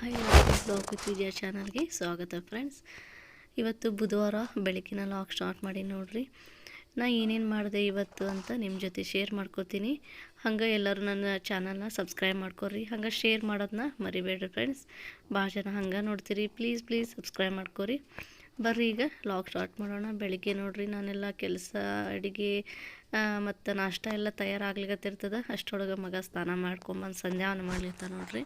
Hi ವಿಜಯ ಚಾನಲ್ಗೆ ಸ್ವಾಗತ friends ಇವತ್ತು ಬುಧವಾರ ಬೆಳಗಿನ ಲಾಗ್ ಸ್ಟಾರ್ಟ್ ಮಾಡಿ ನೋಡ್ರಿ. ನಾ ಏನೇನು ಮಾಡಿದೆ ಇವತ್ತು ಅಂತ ನಿಮ್ಮ ಜೊತೆ ಶೇರ್ ಮಾಡ್ಕೋತೀನಿ. ಹಂಗೆ ಎಲ್ಲರೂ ನನ್ನ ಚಾನಲ್ನ ಸಬ್ಸ್ಕ್ರೈಬ್ ಮಾಡ್ಕೊರಿ. ಹಂಗೆ ಶೇರ್ ಮಾಡೋದನ್ನ ಮರಿಬೇಡ್ರಿ ಫ್ರೆಂಡ್ಸ್ ಭಾಳ ಜನ ಹಂಗೆ ನೋಡ್ತೀರಿ. ಪ್ಲೀಸ್ ಪ್ಲೀಸ್ ಸಬ್ಸ್ಕ್ರೈಬ್ ಮಾಡ್ಕೊರಿ. ಬರ್ರಿ ಈಗ ಲಾಗ್ ಸ್ಟಾರ್ಟ್ ಮಾಡೋಣ. ಬೆಳಿಗ್ಗೆ ನೋಡಿರಿ ನಾನೆಲ್ಲ ಕೆಲಸ, ಅಡುಗೆ ಮತ್ತು ನಾಷ್ಟ ಎಲ್ಲ ತಯಾರಾಗ್ಲಿಕತ್ತಿರ್ತದ. ಅಷ್ಟೊಳಗೆ ಮಗ ಸ್ನಾನ ಮಾಡ್ಕೊಂಬಂದು ಸಂಧ್ಯಾವನ್ನು ಮಾಡ್ಲಿರ್ತಾನೆ ನೋಡ್ರಿ.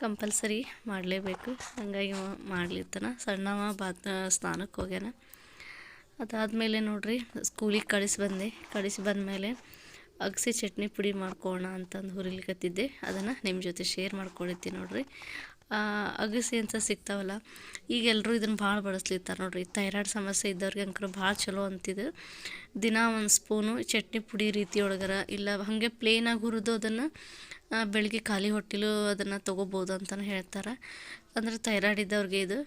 ಕಂಪಲ್ಸರಿ ಮಾಡಲೇಬೇಕು. ಹಂಗಾಗಿ ಮಾಡ್ಲಿರ್ತಾನೆ. ಸಣ್ಣವ ಬಾತ್ ಸ್ನಾನಕ್ಕೆ ಹೋಗ್ಯಾನ. ಅದಾದಮೇಲೆ ನೋಡ್ರಿ, ಸ್ಕೂಲಿಗೆ ಕಳಿಸಿ ಬಂದೆ. ಕಳಿಸಿ ಬಂದಮೇಲೆ ಅಗಸಿ ಚಟ್ನಿ ಪುಡಿ ಮಾಡ್ಕೊಳ್ಳೋಣ ಅಂತಂದು ಹುರಿಲಿಕತ್ತಿದ್ದೆ. ಅದನ್ನು ನಿಮ್ಮ ಜೊತೆ ಶೇರ್ ಮಾಡ್ಕೊಳತ್ತಿ ನೋಡ್ರಿ. ಅಗಸಿ ಅಂತ ಸಿಗ್ತಾವಲ್ಲ, ಈಗ ಎಲ್ಲರೂ ಇದನ್ನು ಭಾಳ ಬಳಸ್ಲಿತ್ತಾರೆ ನೋಡ್ರಿ. ಥೈರಾಯ್ಡ್ ಸಮಸ್ಯೆ ಇದ್ದವ್ರಿಗೆ ಅಂಕರು ಭಾಳ ಚಲೋ ಅಂತಿದ್ದು ದಿನ ಒಂದು ಸ್ಪೂನು ಚಟ್ನಿ ಪುಡಿ ರೀತಿ ಒಳಗರ ಇಲ್ಲ ಹಾಗೆ ಪ್ಲೇನಾಗಿ ಹುರಿದು ಅದನ್ನು ಬೆಳಗ್ಗೆ ಖಾಲಿ ಹೊಟ್ಟೆಲೂ ಅದನ್ನು ತೊಗೋಬೋದು ಅಂತಲೂ ಹೇಳ್ತಾರೆ. ಅಂದ್ರೆ ಥೈರಾಯ್ಡ್ ಇದ್ದವ್ರಿಗೆ ಇದು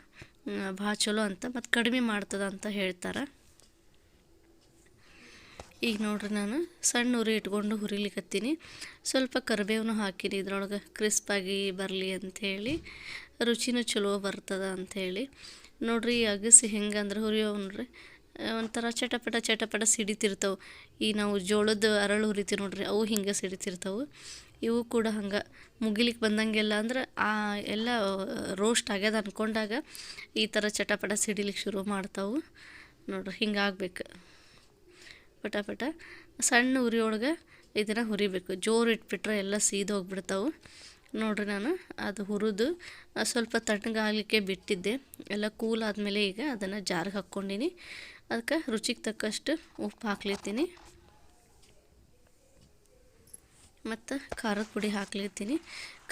ಭಾಳ ಚಲೋ ಅಂತ, ಮತ್ತು ಕಡಿಮೆ ಮಾಡ್ತದ ಅಂತ ಹೇಳ್ತಾರೆ. ಈಗ ನೋಡ್ರಿ ನಾನು ಸಣ್ಣ ಉರಿ ಇಟ್ಕೊಂಡು ಹುರಿಲಿಕ್ಕತ್ತೀನಿ ಸ್ವಲ್ಪ ಕರಿಬೇವನು ಹಾಕಿನಿ ಇದ್ರೊಳಗೆ ಕ್ರಿಸ್ಪಾಗಿ ಬರಲಿ ಅಂಥೇಳಿ, ರುಚಿನೂ ಚಲೋ ಬರ್ತದ ಅಂಥೇಳಿ. ನೋಡ್ರಿ ಅಗಸಿ ಹೆಂಗಂದ್ರೆ ಹುರಿಯೋ ನೋಡ್ರಿ ಒಂಥರ ಚಟಪಟ ಚಟಪಟ ಸಿಡಿತಿರ್ತಾವೆ. ಈ ನಾವು ಜೋಳದ ಅರಳು ಹುರಿತೀವಿ ನೋಡ್ರಿ, ಅವು ಹಿಂಗೆ ಸಿಡಿತಿರ್ತಾವೆ. ಇವು ಕೂಡ ಹಂಗೆ ಮುಗಿಲಿಕ್ಕೆ ಬಂದಂಗೆಲ್ಲ ಅಂದ್ರೆ ಆ ಎಲ್ಲ ರೋಸ್ಟ್ ಆಗ್ಯದ ಅಂದ್ಕೊಂಡಾಗ ಈ ಥರ ಚಟಪಟ ಸಿಡಿಲಿಕ್ಕೆ ಶುರು ಮಾಡ್ತಾವೆ. ನೋಡ್ರಿ ಹಿಂಗಾಗ್ಬೇಕು. ಪಟ ಪಟ ಸಣ್ಣ ಉರಿಯೊಳಗೆ ಇದನ್ನು ಹುರಿಬೇಕು. ಜೋರು ಇಟ್ಬಿಟ್ರೆ ಎಲ್ಲ ಸೀದೋಗ್ಬಿಡ್ತಾವೆ ನೋಡ್ರಿ ನಾನು, ಅದು ಹುರಿದು ಸ್ವಲ್ಪ ತಣ್ಣಗಾಗಲಿಕ್ಕೆ ಬಿಟ್ಟಿದ್ದೆ. ಎಲ್ಲ ಕೂಲ್ ಆದಮೇಲೆ ಈಗ ಅದನ್ನು ಜಾರಿಗೆ ಹಾಕ್ಕೊಂಡಿನಿ. ಅದಕ್ಕೆ ರುಚಿಗೆ ತಕ್ಕಷ್ಟು ಉಪ್ಪು ಹಾಕ್ಲಿರ್ತೀನಿ. ಮತ್ತು ಖಾರದ ಪುಡಿ ಹಾಕ್ಲಿರ್ತೀನಿ.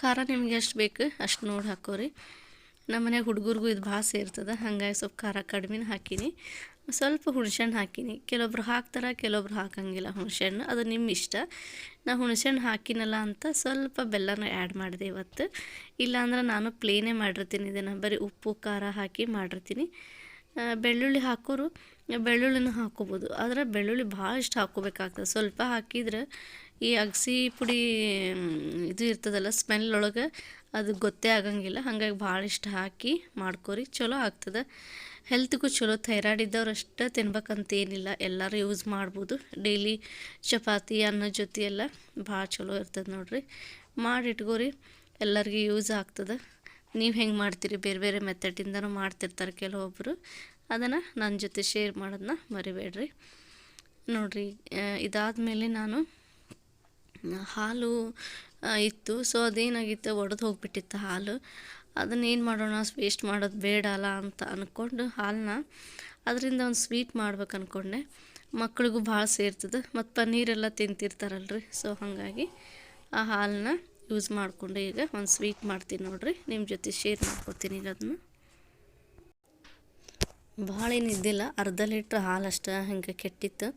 ಖಾರ ನಿಮ್ಗೆ ಎಷ್ಟು ಬೇಕು ಅಷ್ಟು ನೋಡಿ ಹಾಕೋರಿ. ನಮ್ಮ ಮನ್ಯಾಗ ಹುಡುಗರಿಗೂ ಇದು ಭಾಳ ಸೇರ್ತದೆ, ಹಾಗಾಗಿ ಸ್ವಲ್ಪ ಖಾರ ಕಡಿಮೆ ಹಾಕೀನಿ. ಸ್ವಲ್ಪ ಹುಣಸೆಹಣ್ಣು ಹಾಕಿನಿ. ಕೆಲವೊಬ್ರು ಹಾಕ್ತಾರೆ, ಕೆಲವೊಬ್ರು ಹಾಕಂಗಿಲ್ಲ ಹುಣಸೆಹಣ್ಣು. ಅದು ನಿಮ್ಮ ಇಷ್ಟ ನಾ ಹುಣಸೆಹಣ್ಣು ಹಾಕಿನಲ್ಲ ಅಂತ ಸ್ವಲ್ಪ ಬೆಲ್ಲನ ಆ್ಯಡ್ ಮಾಡಿದೆ ಇವತ್ತು. ಇಲ್ಲಾಂದ್ರೆ ನಾನು ಪ್ಲೇನೇ ಮಾಡಿರ್ತೀನಿ. ಇದನ್ನು ಬರೀ ಉಪ್ಪು, ಖಾರ ಹಾಕಿ ಮಾಡಿರ್ತೀನಿ. ಬೆಳ್ಳುಳ್ಳಿ ಹಾಕೋರು ಬೆಳ್ಳುಳ್ಳಿನೂ ಹಾಕೋಬೋದು ಆದರೆ ಬೆಳ್ಳುಳ್ಳಿ ಭಾಳ ಇಷ್ಟ ಹಾಕೋಬೇಕಾಗ್ತದೆ ಸ್ವಲ್ಪ ಹಾಕಿದ್ರೆ ಈ ಅಗಸಿ ಪುಡಿ ಇದು ಇರ್ತದಲ್ಲ ಸ್ಮೆಲ್ ಒಳಗೆ ಅದು ಗೊತ್ತೇ ಆಗಂಗಿಲ್ಲ. ಹಾಗಾಗಿ ಭಾಳ ಇಷ್ಟ ಹಾಕಿ ಮಾಡ್ಕೋರಿ. ಚಲೋ ಆಗ್ತದೆ. ಹೆಲ್ತ್ಗೂ ಚಲೋ. ಥೈರಾಯ್ಡ್ ಇದ್ದವ್ರು ಅಷ್ಟೇ ತಿನ್ಬೇಕಂತೇನಿಲ್ಲ ಎಲ್ಲರೂ ಯೂಸ್ ಮಾಡ್ಬೋದು. ಡೈಲಿ ಚಪಾತಿ, ಅನ್ನ ಜೊತೆ ಎಲ್ಲ ಭಾಳ ಚಲೋ ಇರ್ತದೆ ನೋಡ್ರಿ. ಮಾಡಿ ಇಟ್ಕೋರಿ ಎಲ್ಲರಿಗೂ ಯೂಸ್ ಆಗ್ತದೆ. ನೀವು ಹೆಂಗೆ ಮಾಡ್ತೀರಿ? ಬೇರೆ ಬೇರೆ ಮೆಥಡಿಂದನೂ ಮಾಡ್ತಿರ್ತಾರೆ ಕೆಲವೊಬ್ಬರು ಅದನ್ನು ನನ್ನ ಜೊತೆ ಶೇರ್ ಮಾಡೋದನ್ನ ಮರಿಬೇಡ್ರಿ. ನೋಡಿರಿ ಇದಾದಮೇಲೆ ನಾನು ಹಾಲು ಇತ್ತು. ಸೊ ಅದೇನಾಗಿತ್ತು, ಒಡೆದು ಹೋಗ್ಬಿಟ್ಟಿತ್ತು ಹಾಲು. ಅದನ್ನ ಏನು ಮಾಡೋಣ ವೇಸ್ಟ್ ಮಾಡೋದು ಬೇಡ ಅಲ್ಲ ಅಂತ ಅಂದ್ಕೊಂಡು ಹಾಲನ್ನ ಅದರಿಂದ ಒಂದು ಸ್ವೀಟ್ ಮಾಡ್ಬೇಕು ಅಂದ್ಕೊಂಡೆ ಮಕ್ಳಿಗೂ ಭಾಳ ಸೇರ್ತದೆ, ಮತ್ತು ಪನ್ನೀರೆಲ್ಲ ತಿಂತಿರ್ತಾರಲ್ರಿ. ಸೊ ಹಾಗಾಗಿ ಆ ಹಾಲನ್ನ ಯೂಸ್ ಮಾಡಿಕೊಂಡು. ಈಗ ಒಂದು ಸ್ವೀಟ್ ಮಾಡ್ತೀನಿ ನೋಡಿರಿ ನಿಮ್ಮ ಜೊತೆ ಶೇರ್ ಮಾಡ್ಕೊತೀನಿ ಈಗ ಅದನ್ನು ಭಾಳ ಏನು ಇದ್ದಿಲ್ಲ. ಅರ್ಧ ಲೀಟ್ರ್ ಹಾಲು ಅಷ್ಟೇ ಹಿಂಗೆ ಕೆಟ್ಟಿತ್ತು.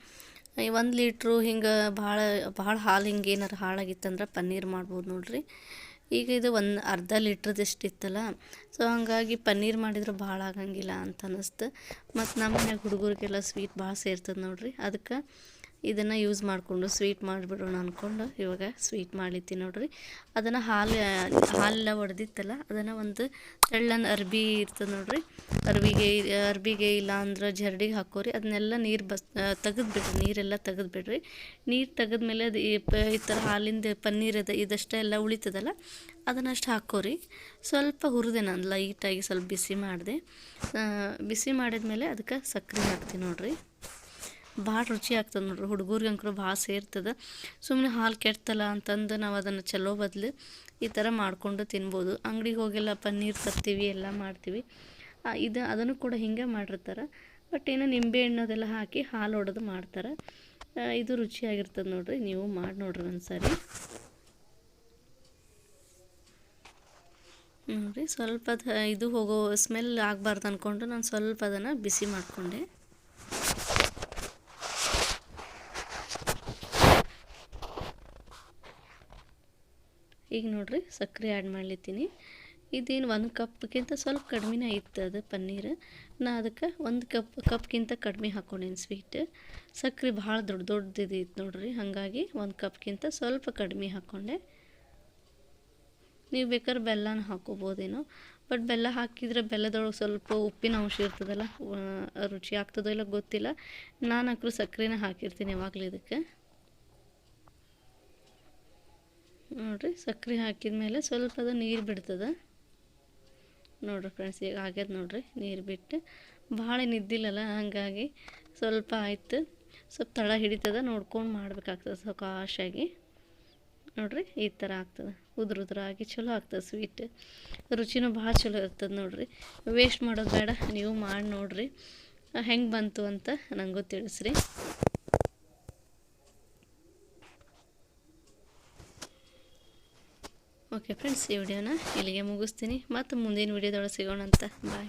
ಒಂದು ಲೀಟ್ರು ಹಿಂಗೆ ಭಾಳ ಭಾಳ ಹಾಲು ಹಿಂಗೆ ಏನಾರು ಹಾಳಾಗಿತ್ತಂದ್ರೆ ಪನ್ನೀರ್ ಮಾಡ್ಬೋದು ನೋಡ್ರಿ. ಈಗ ಇದು ಒಂದು ಅರ್ಧ ಲೀಟ್ರದಷ್ಟು ಇತ್ತಲ್ಲ. ಸೊ ಹಾಗಾಗಿ ಪನ್ನೀರ್ ಮಾಡಿದ್ರೆ ಭಾಳ ಆಗಂಗಿಲ್ಲ ಅಂತ ಅನ್ನಿಸ್ತು ಮತ್ತು ನಮ್ಮ ಮನ್ಯಾಗ ಹುಡುಗರಿಗೆಲ್ಲ ಸ್ವೀಟ್ ಭಾಳ ಸೇರ್ತದೆ ನೋಡ್ರಿ. ಅದಕ್ಕೆ ಇದನ್ನು ಯೂಸ್ ಮಾಡಿಕೊಂಡು ಸ್ವೀಟ್ ಮಾಡಿಬಿಡೋಣ ಅಂದ್ಕೊಂಡು ಇವಾಗ ಸ್ವೀಟ್ ಮಾಡ್ಲಿತ್ತೀನಿ ನೋಡ್ರಿ. ಅದನ್ನು ಹಾಲು ಹಾಲೆಲ್ಲ ಒಡೆದಿತ್ತಲ್ಲ, ಅದನ್ನು ಒಂದು ತೆಳ್ಳನ ಅರ್ಬಿ ಇರ್ತದೆ ನೋಡ್ರಿ. ಅರ್ಬಿಗೆ ಅರ್ಬಿಗೆ ಇಲ್ಲ ಅಂದ್ರೆ ಜರಡಿಗೆ ಹಾಕೋರಿ. ಅದನ್ನೆಲ್ಲ ನೀರು ಬಸ್ ತೆಗೆದ್ಬಿಡ್ರಿ. ನೀರೆಲ್ಲ ತೆಗೆದ್ಬಿಡ್ರಿ. ನೀರು ತೆಗೆದ್ಮೇಲೆ ಅದು ಈ ಥರ ಹಾಲಿಂದ ಪನ್ನೀರ್ ಅದ, ಇದಷ್ಟೇ ಎಲ್ಲ ಉಳಿತದಲ್ಲ ಅದನ್ನಷ್ಟು ಹಾಕೋರಿ. ಸ್ವಲ್ಪ ಹುರಿದೆ ನಾನು ಲೈಟಾಗಿ ಸ್ವಲ್ಪ ಬಿಸಿ ಮಾಡಿದೆ. ಬಿಸಿ ಮಾಡಿದ್ಮೇಲೆ ಅದಕ್ಕೆ ಸಕ್ಕರೆ ಹಾಕ್ತೀನಿ ನೋಡ್ರಿ. ಭಾಳ ರುಚಿ ಆಗ್ತದೆ ನೋಡ್ರಿ. ಹುಡುಗರಿಗೆ ಅಂಕರು ಭಾಳ ಸೇರ್ತದೆ. ಸುಮ್ಮನೆ ಹಾಲು ಕೆಡ್ತಲ್ಲ ಅಂತಂದು ನಾವು ಅದನ್ನು ಚಲೋ ಬದಲು ಈ ಥರ ಮಾಡಿಕೊಂಡು ತಿನ್ಬೋದು. ಅಂಗಡಿಗೆ ಹೋಗೆಲ್ಲ ಪನ್ನೀರ್ ತರ್ತೀವಿ, ಎಲ್ಲ ಮಾಡ್ತೀವಿ. ಇದು ಅದನ್ನು ಕೂಡ ಹಿಂಗೆ ಮಾಡಿರ್ತಾರೆ. ಬಟ್ ಏನು ನಿಂಬೆ ಹಣ್ಣು ಹಾಕಿ ಹಾಲು ಹೊಡೆದು ಮಾಡ್ತಾರೆ. ಇದು ರುಚಿಯಾಗಿರ್ತದೆ ನೋಡ್ರಿ. ನೀವು ಮಾಡಿ ನೋಡ್ರಿ ಒಂದ್ಸರಿ. ನೋಡಿರಿ ಸ್ವಲ್ಪ ಇದು ಹೋಗೋ, ಸ್ಮೆಲ್ ಆಗಬಾರ್ದು ಅಂದ್ಕೊಂಡು ನಾನು ಸ್ವಲ್ಪ ಅದನ್ನು ಬಿಸಿ ಮಾಡಿಕೊಂಡೆ. ಈಗ ನೋಡ್ರಿ ಸಕ್ಕರೆ ಆ್ಯಡ್ ಮಾಡ್ಲಿತ್ತೀನಿ. ಇದೇನು ಒಂದು ಕಪ್ಗಿಂತ ಸ್ವಲ್ಪ ಕಡಿಮೆನೇ ಇತ್ತು ಅದು ಪನ್ನೀರ್. ನಾ ಅದಕ್ಕೆ ಒಂದು ಕಪ್ ಕಪ್ಗಿಂತ ಕಡಿಮೆ ಹಾಕ್ಕೊಂಡೇನಿ ಸ್ವೀಟ್ ಸಕ್ಕರೆ ಭಾಳ ದೊಡ್ಡ ದೊಡ್ಡದಿತ್ತು ನೋಡ್ರಿ. ಹಾಗಾಗಿ ಒಂದು ಕಪ್ಗಿಂತ ಸ್ವಲ್ಪ ಕಡಿಮೆ ಹಾಕ್ಕೊಂಡೆ ನೀವು ಬೇಕಾದ್ರೆ ಬೆಲ್ಲನ ಹಾಕೋಬೋದೇನೋ. ಬಟ್ ಬೆಲ್ಲ ಹಾಕಿದರೆ ಬೆಲ್ಲದೊಳಗೆ ಸ್ವಲ್ಪ ಉಪ್ಪಿನ ಅಂಶ ಇರ್ತದಲ್ಲ ರುಚಿ ಆಗ್ತದೋ ಇಲ್ಲ ಗೊತ್ತಿಲ್ಲ. ನಾನು ಹಾಕ್ರು ಸಕ್ಕರೆನ ಹಾಕಿರ್ತೀನಿ ಯಾವಾಗಲೂ ಇದಕ್ಕೆ. ನೋಡಿರಿ, ಸಕ್ಕರೆ ಹಾಕಿದ ಮೇಲೆ ಸ್ವಲ್ಪ ಅದು ನೀರು ಬಿಡ್ತದೆ. ನೋಡ್ರಿ ಫ್ರೆಂಡ್ಸ್ ಈಗ ಆಗ್ಯದ ನೋಡ್ರಿ, ನೀರು ಬಿಟ್ಟು ಭಾಳ ನಿದ್ದಿಲ್ಲಲ್ಲ, ಹಾಗಾಗಿ ಸ್ವಲ್ಪ ಆಯ್ತು. ಸ್ವಲ್ಪ ತಳ ಹಿಡಿತದ, ನೋಡ್ಕೊಂಡು ಮಾಡ್ಬೇಕಾಗ್ತದೆ ಕಾಶಾಗಿ ನೋಡ್ರಿ, ಈ ಥರ ಆಗ್ತದೆ. ಉದ್ರ ಉದ್ರಾಗಿ ಚಲೋ ಆಗ್ತದೆ ಸ್ವೀಟ್ ರುಚಿನೂ ಭಾಳ ಚಲೋ ಇರ್ತದೆ ನೋಡಿರಿ. ವೇಸ್ಟ್ ಮಾಡೋದು ಬೇಡ, ನೀವು ಮಾಡಿ ನೋಡಿರಿ. ಹೆಂಗೆ ಬಂತು ಅಂತ ನನಗೂ ತಿಳಿಸ್ರಿ. ಓಕೆ ಫ್ರೆಂಡ್ಸ್ ಈ ವಿಡಿಯೋನ ಇಲ್ಲಿಗೆ ಮುಗಿಸ್ತೀನಿ. ಮತ್ತು ಮುಂದಿನ ವಿಡಿಯೋದೊಳಗೆ ಸಿಗೋಣ ಅಂತ ಬಾಯ್.